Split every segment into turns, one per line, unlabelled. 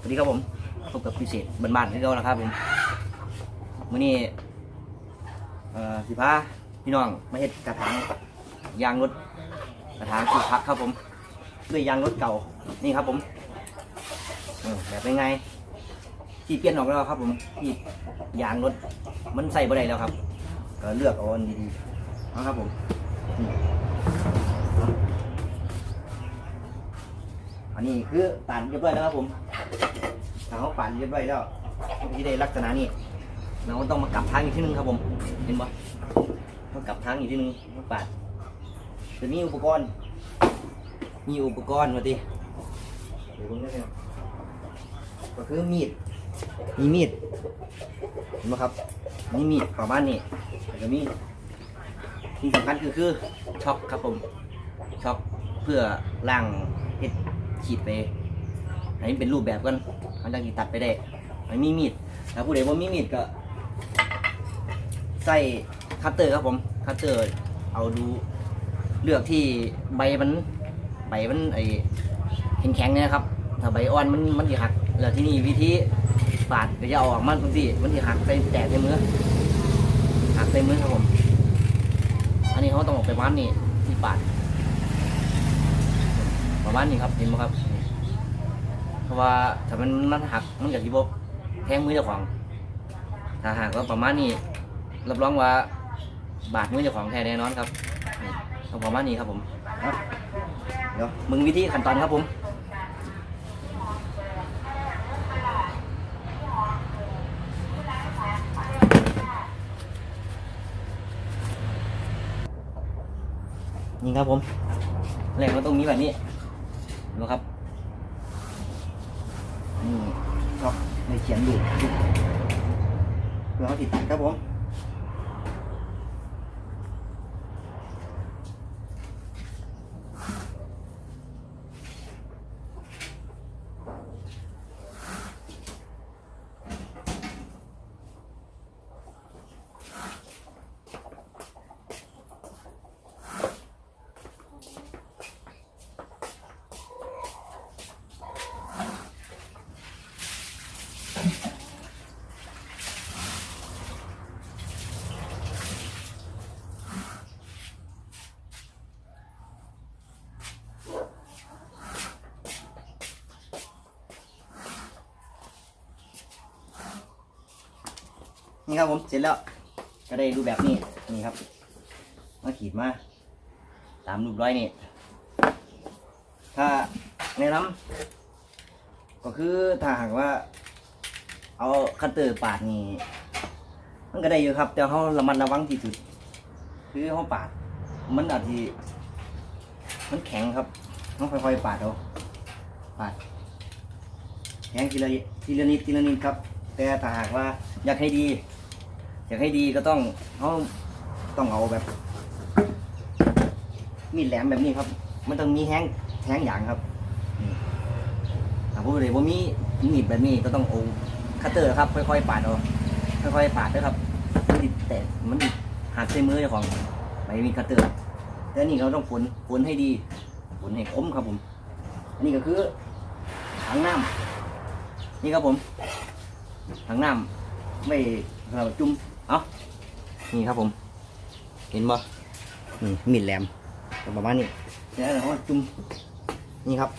สวัสดีครับผมพบกับพิเศษบ้านๆที่เรานะครับผมมื้อนี้เอ่อสิพาพี่น้องมาเฮ็ดกระถางยางรถกระถางปลูกผักครับผม ด้วยยางรถเก่านี่ครับผมแบบเป็นไงที่เปลี่ยนออกแล้วครับผมที่ยางรถมันใส่บ่ได้แล้วครับ ก็เลือกเอาอันดีๆเอาครับผมอันนี้คือตัดเรียบร้อยแล้วครับผม เขาปั่นเรียบร้อยแล้วที่ได้ลักษณะนี้เราต้องมากลับทางอีกทีนึงครับผม เห็นปะต้องกลับทางอีกทีนึงมาปั่นจะมีอุปกรณ์ มีอุปกรณ์มาดิเดี๋ยวผมจะเนี่ยก็คือมีด มีมีด เห็นไหมครับนี่มีดประมาณนี้แล้วก็มีที่สำคัญคือคือช็อคครับผมช็อคเพื่อล่างเห็ดขีดไป ให้มันเป็นรูปแบบกันมันจะกี่ตัดไปได้ไม่มีมีดถ้าผู้ใดว่ามีมีดก็ใส่คัตเตอร์ครับผมคัตเตอร์เอาดูเลือกที่ใบมันใบมันไอแข็งๆเนี่ยครับ ถ้าใบอ่อนมันมันจะหัก แล้วที่นี่วิธีปาดก็จะเอาออกมันบางทีมันจะหักใส่แตกใส่มือหักใส่มือครับผม อันนี้เขาต้องออกไปประมาณนี้ที่ปาดประมาณนี้ครับเห็นไหมครับ ราะว่าถ้ามันมันหักมันกับที่บแทงมือเจ้าของ ถ้าหากว่าประมาณนี้รับรองว่าบาดมือเจ้าของแท้แน่นอนครับต้องประมาณนี้ครับผมเดี๋ยวมึงวิธีขั้นตอนครับผมนี่ครับผมแรกมันต้องมีแบบนี้ดูครับ นี่ก็ในเขียนดูเพื่อเขาติดตัดครับผม นี่ครับผมเสร็จแล้ว ก็ได้รูปแบบนี้นี่ครับ มาขีดมา ตามรูปร้อยนี่ ถ้าแนะนำก็คือถ้าหากว่า เอาคัตเตอร์ปาดนี่มันก็ได้อยู่ครับ แต่เขาระมัดระวังที่สุด คือเขาปาด มันอาจจะมันแข็งครับต้องค่อยๆปาดเอาปาดแข็งทีละทีละนิดทีละนิดครับ แต่ถ้าหากว่าอยากให้ดี อยากให้ดีก็ต้องเขาต้องเอาแบบ มีดแหลมแบบนี้ครับ มันต้องมีแห้งแห้งอย่างครับถ้าผู้ใดว่ามีมีดแบบนี้ก็ต้องเอาคัตเตอร์ครับ ค่อยๆปาดเอาค่อยๆปาดด้วยครับมันดิดแตกมันดิหักใส่มือเจ้าของไม่มีคัตเตอร์แต่อันนี่เราต้องฝนฝนให้ดีฝนให้คมครับผมอันนี้ก็คือถังน้ำนี่ครับผมถังน้ำไม่สำหรับจุ่ม เอานี่ครับผม เห็นบ่นี่มีดแหลมประมาณนี้แล้วเราก็จุ่มนี่ครับ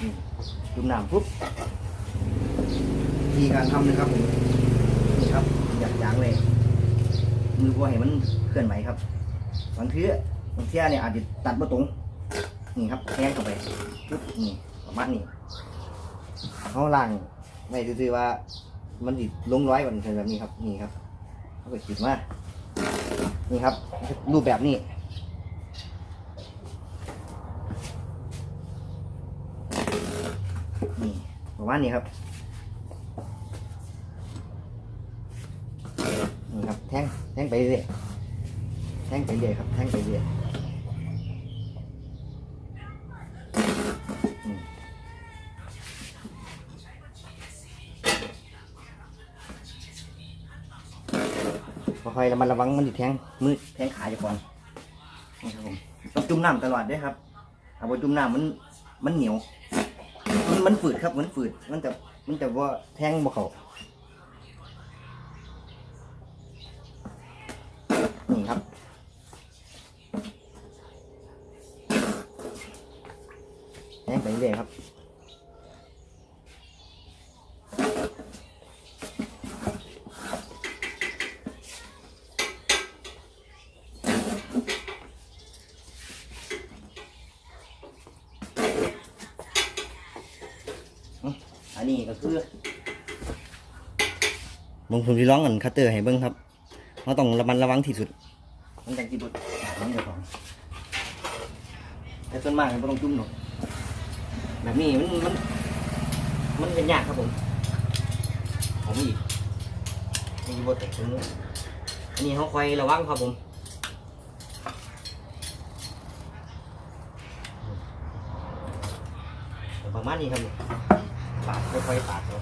นี่จุ่มน้ำปุ๊บวิธีการทำนะครับผมนี่ครับอยากยางเลยมือพอให้มันเคลื่อนไหวครับบางทีบางทีเนี่ยอาจจะตัดมาตรงนี่ครับแทงเข้าไปปุ๊บนี่ประมาณนี้เขาล่างไม่ซื่อๆว่า มันติลงร้อยกว่านี้แบบนี้ครับ นี่ครับเขาก็ขีดมานี่ครับ รูปแบบนี้นี่ประมาณนี้ครับนี่ครับ แท่งแท่งไปเรื่อยแท่งไปเรื่อยครับ แท่งไปเรื่อย คอยระมัดระวังมันติดแทงมือแทงขายจะก่อนนี่ครับผมต้องจุ่มน้ำตลอดด้วยครับเอาไปจุ่มน้ำมันมันเหนียว มันมันฝืดครับมันฝืดมันจะมันจะว่าแทงบ่เขานี่ครับแทงไปเรื่อยครับ อันนี้ก็คือลงทุนที่ร้องกันคัตเตอร์ให้เบิ้งครับเราต้องระมัดระวังที่สุดมันจังจีบุดมันเดี๋ยวก่อนแต่ส่วนมากมันบ่ต้องจุ่มหรอกแบบนี้มันมันมันเป็นยากครับผมผมอีกนี่บดแต่ถึงอันนี้เขาคอยระวังครับผมประมาณนี้ครับ ปาดค่อยๆปาดเอา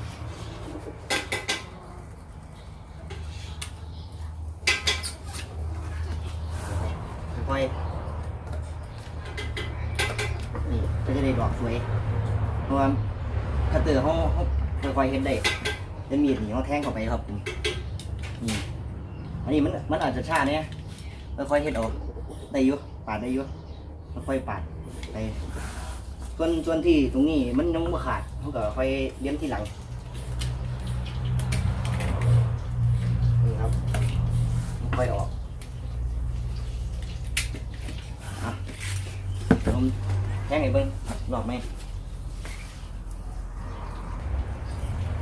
ค่อยๆนี่ก็จะได้ดอกสวยเพราะว่าถ้าเตอเขาเขาค่อยๆเห็นได้จะมีดหนี่เขาแทงเข้าไปครับนี่อันนี้มันมันอาจจะช้าเนี่ยค่อยๆเห็ดเอาได้อยู่ปาดได้อยู่ค่อยๆปาดไปส่วนส่วนที่ตรงนี้มันยังไม่ขาด เขาก็ค่อยเลี้ยงที่หลังนี่ครับค่อยออกอะผมแท่งไอ้เบิ้งหลอกไหม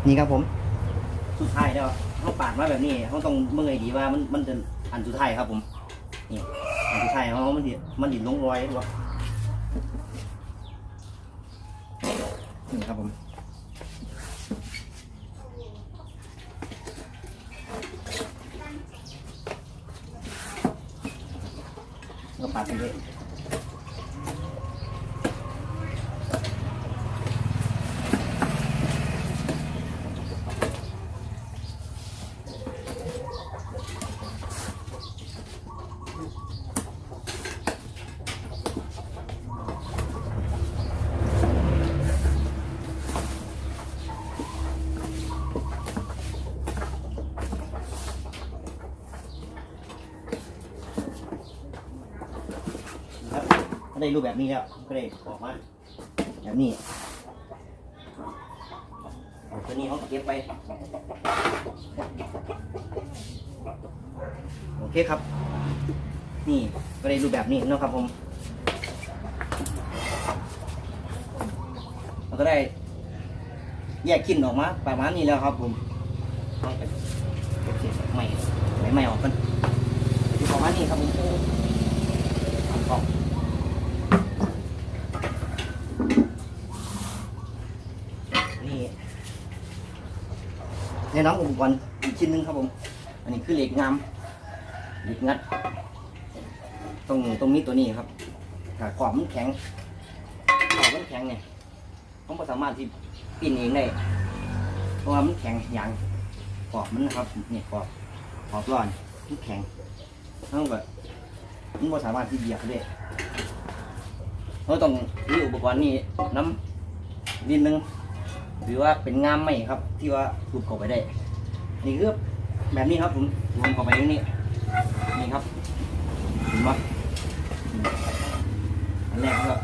นี่ครับผม สุดท้ายแล้วเขาปาดมาแบบนี้เขาต้องเมื่อไงดีว่ามันมันจะอันสุดท้ายครับผมนี่อันสุดท้ายเขามันดิมันดินลงรอยหรือเปล่า ครับผม ก็ปาดไปเลยครับก็ ได้รูปแบบนี้แล้วก็ได้ออกมาแบบนี้ตัวนี้เขาเก็บไป โอเคครับ นี่ก็ได้รูปแบบนี้เนะครับผมเราก็ได้ แยกขิ้นออกมาประมาณนี้แล้วครับผมเอาไปเก็บเศษใหม่ใหม่ออกกันประมาณนี้ครับผมทำกล่องนี่ แนะนำอุปกรณ์อีกชิ้นหนึงครับผม อันนี้คือเหล็กงามเหล็กงัด ตรงตรงนี้ตัวนี้ครับถ้าขอบมันแข็งขอบมันแข็งเนี่ยผมก็สามารถที่ปิ้นเองได้เพราะว่ามันแข็งอย่างขอบมันนะครับเนี่ยขอบขอบร้อนมันแข็งเท่ากับมันก็สามารถที่เหยียบได้เราต้องมีอุปกรณ์นี้น้ำนิดนึงหรือว่าเป็นงามไหมครับ ที่ว่าถูกเข้าไปได้ นี่คือแบบนี้ครับผมรวมเข้าไปตรงนี้นี่ครับเห็นปะอืมอันแรกก็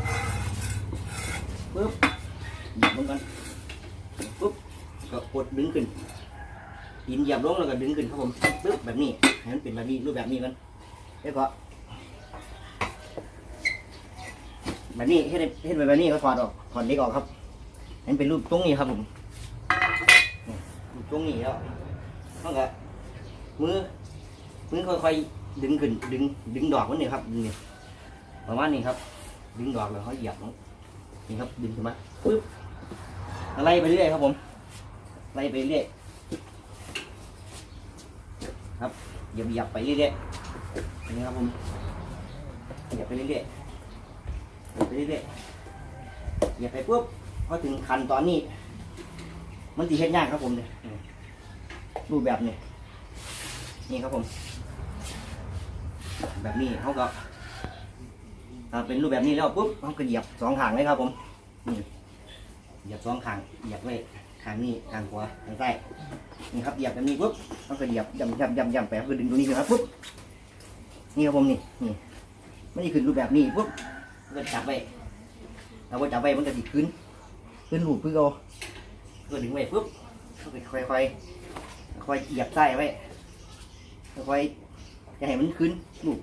ปึ๊บหยิบลงกันปึ๊บก็กดดึงขึ้นหินเหยียบลงแล้วก็ดึงขึ้นครับผมปึ๊บแบบนี้ให้มันเป็นแบบนี้รูปแบบนี้กันแล้วก็แบบนี้เฮ็ดให้เฮ็ดแบบนี้ก็ถอดออกถอดเล็กออกครับให้มันเป็นรูปตรงนี้ครับผมรูปตรงนี้แล้ว มันก็มือมือค่อยๆดึงขึ้นดึง ดึงดอกมันนี่ครับดึงนี่ประมาณนี้ครับ ดึงดอกแล้วเขาเหยียบลงนี่ครับ ดึงขึ้นมาปึ๊บไล่ไปเรื่อยครับผมไล่ไปเรื่อยครับเหยียบเหยียบไปเรื่อยๆนี่ครับผมเหยียบไปเรื่อยๆเหยียบไปเรื่อยๆเหยียบไปปุ๊บพอถึงคันตอนนี้ มันตีเฮ็ดยากครับผมเนี่ย รูปแบบนี้ นี่ครับผม แบบนี้เขาก็ถ้าเป็นรูปแบบนี้แล้วปุ๊บเขาก็เหยียบสองหางเลยครับผมนี่เหยียบสองขางเหยียบไว้ขางนี้ขางขวาขางซ้ายนี่ครับเหยียบแบบนี้ปุ๊บมันก็เหยียบย่ำย่ำย่ำย่ำไปก็ดึงตรงนี้ขึ้นมาปุ๊บนี่ครับผมนี่นี่ไม่ได้ขึ้นรูปแบบนี้ปุ๊บมันก็จับไว้เราก็จับไว้มันก็ติดขึ้นขึ้นรูปพึ่งเอาก็ดึงไว้ปุ๊บก็ไปค่อยค่อยๆ ค่อยเหยียบใต้ไว้ค่อยจะให้มันขึ้นรูป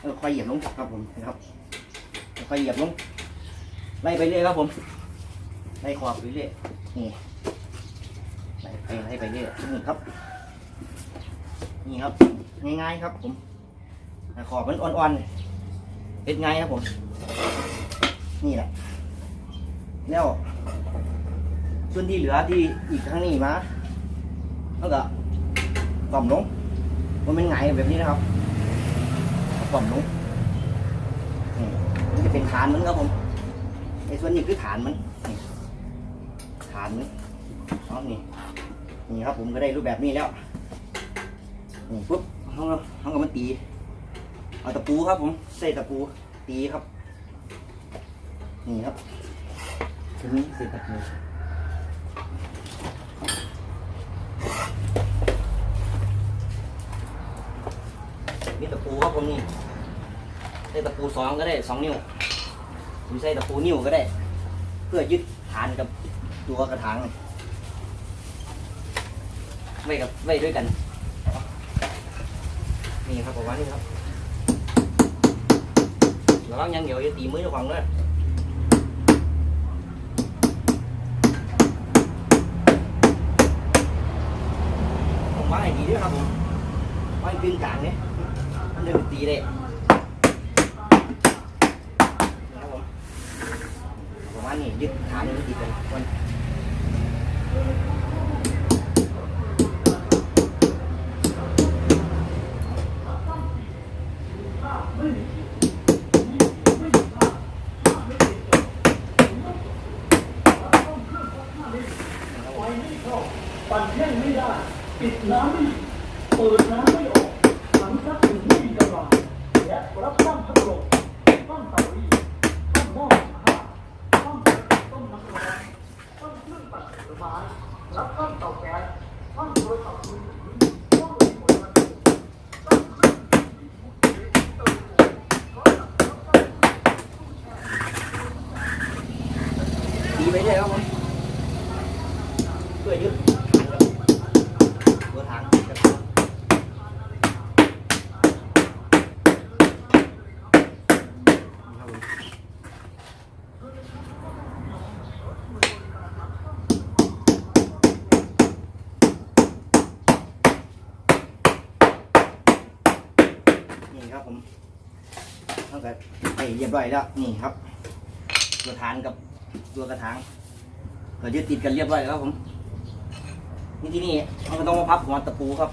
เออค่อยเหยียบลงครับผมนะครับค่อยเหยียบลงไล่ไปเรื่อยครับผมไล่ขอบไปเรื่อยนี่ไล่ไปไล่ไปเรื่อยนี่ครับ นี่ครับ ง่ายๆครับ ผมขอบมันอ่อนๆเป็นไงครับผม นี่แหละแล้วส่วนที่เหลือที่อีกข้างนี้มา แล้วก็กล่อมลงมันเป็นไงแบบนี้นะครับกล่อมลงนี่มันจะเป็นฐานมันครับผมในส่วนนี้คือฐานมันฐานมันเอานี่นี่ครับผมก็ได้รูปแบบนี้แล้วนี่ปุ๊บเขาก็เขาก็มาตีเอาตะปูครับผมใส่ตะปูตีครับนี่ครับทีนี้ใส่ตะปูนี่ตะปูครับผมนี่ใส่ ตะปูสองก็ได้สองนิ้วหรือใส่ตะปูนิ้วก็ได้ เพื่อยึดฐานกับตัวกระถางไว้กับไว้ด้วยกัน นี่ครับประมาณนี้ครับระวังยังเดี๋ยวจะตีมือเจ้าของเลยผมว่าให้ดีด้วยครับผมว่าให้กึ่งกลางเนี่ยมันจะตีได้นะครับผมประมาณนี้ ยึดฐานนี้ติดกันก่อน
ปั่นแห้งไม่ได้ ปิดน้ำไม่อยู่เปิดน้ำไม่ออกถังซักถึงไม่มีกำลังและรับตั้งพัดลมตั้งเตารีดตั้งหม้อหุงข้าวตั้งกระติกต้มน้ำร้อนตั้งเค รื่องตัดผลไม้รับตั้งเตาแก๊สตั้งโทรศัพท์มือถือตั้งโมทกระจกตั้งเครื่องดื่มมุกเทเตาโฟมโทรศัพท์รับตั้ง
ตีไปเรื่อยครับผมเพื่อยึดตัวถังกับตัวครับผมนี่ครับผมเท่ากับไป เรียบร้อยแล้วนี่ครับ ตัวฐานกับตัวกระถางก็ยึดติดกันเรียบร้อยแล้วครับผมนี่ที่นี่มันก็ต้องมาพับหัวตะปูครับ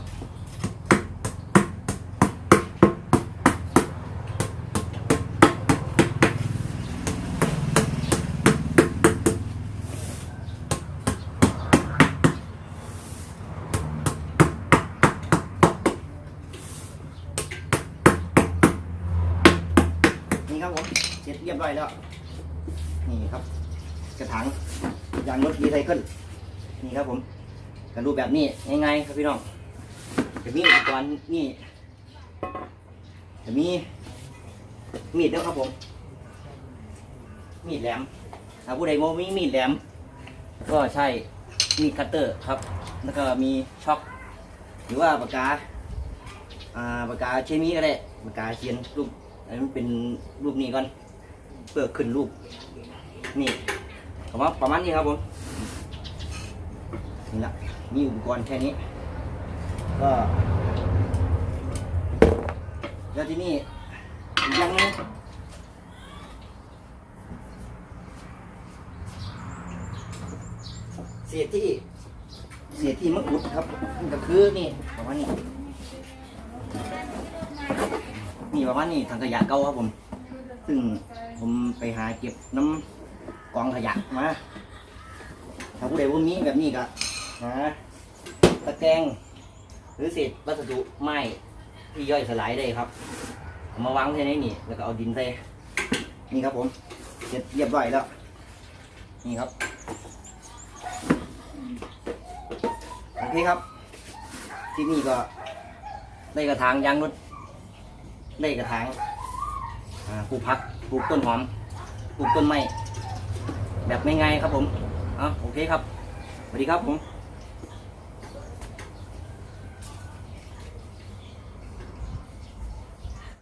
นี่ครับผมียบร้อยแล้ว นี่ครับ กระถางยางรถรีไซเคิลนี่ครับผมกระรูปแบบนี้ง่ายๆครับพี่น้องจะมีอุปกรณ์นี่จะมีมีดด้วยครับผม มีดแหลมถ้าผู้ใดโมมีมีดแหลม ก็ใช่มีดคัตเตอร์ครับ แล้วก็มีช็อคหรือว่าปากกาปากกาเคมีก็ได้ปากกาเขียนรูปอันนั้นเป็นรูปนี้ก่อน พื่อขึ้นรูป นี่ผมว่าประมาณนี้ครับผมนี่ละมีอุปกรณ์แค่นี้ ก็แล้วที่นี่ยังหนึงเสียที่เสียที่มะกรูดครับก็คือนี่ประมาณนี้นี่ประมาณนี้ถังขยะเก่าครับผม ซึ่ง ผมไปหาเก็บน้ำกองขยะมา ถ้าผู้ใดว่ามีแบบนี้ก็หาตะแกรงหรือเศษวัสดุไม้ที่ย่อยสลายได้ครับเอมาวางที่นี่นี่แล้วก็เอาดินใส่นี่ครับผมเสร็จเรียบร้อยแล้ว นี่ครับโอเคครับที่นี่ก็ได้กระถางยางนุดได้กระถางปลูกพัก ปลูกต้นหอมปลูกต้นไม้แบบง่ายๆครับผมเอะโอเคครับสวัสดีครับผม